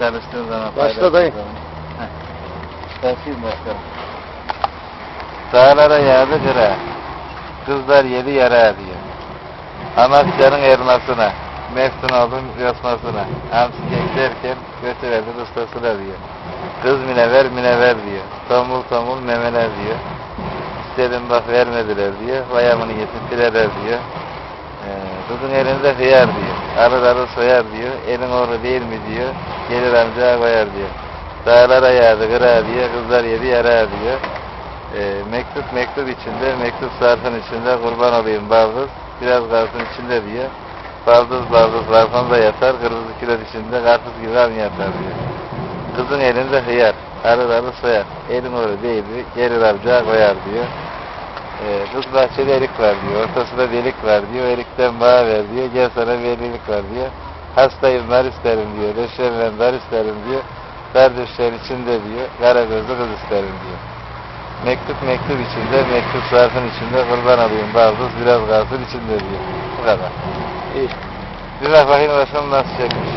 Çalıştığın zaman Başla dayı. Başlayayım başkanım. Dağlara yağdı kıra. Kızlar yedi yara diyor. Amasya'nın elmasına. Meftun oldum yosmasına. Hamsi derken götüverdi ustasına diyor. Kız minever minever diyor. Tomul tomul memeler diyor. İstedim bak vermediler diyor. Vayamını getirtiler diyor. Ee, kızın elinde hıyar diyor. Arı arı soyar diyor. Elin oğlu değil mi diyor. Gelir amca koyar diyor. Dağlara yağdı kıra diyor. Kızlar yedi yara diyor. Ee, mektup mektup içinde, mektup zarfın içinde kurban olayım baldız. Biraz kalsın içinde diyor. Baldız baldız zarfında yatar. Kırmızı kilot içinde karpuz gibi an yatar diyor. Kızın elinde hıyar. Arı arı soyar. Elin oğlu değil mi? Gelir amca koyar diyor. Ee, kız bahçede erik var diyor. Ortasında delik var diyor. Erikten bağ ver diyor. Gel sana bir evlilik var diyor. Hastayım dar isterim diyor. Reşemden dar isterim diyor. Dar düşler içinde diyor. Kara gözlü kız isterim diyor. Mektup mektup içinde, mektup zarfın içinde kurban alayım baldız biraz kalsın içinde diyor. Bu kadar. İyi. Bir bak bakayım bakalım nasıl çekmiş.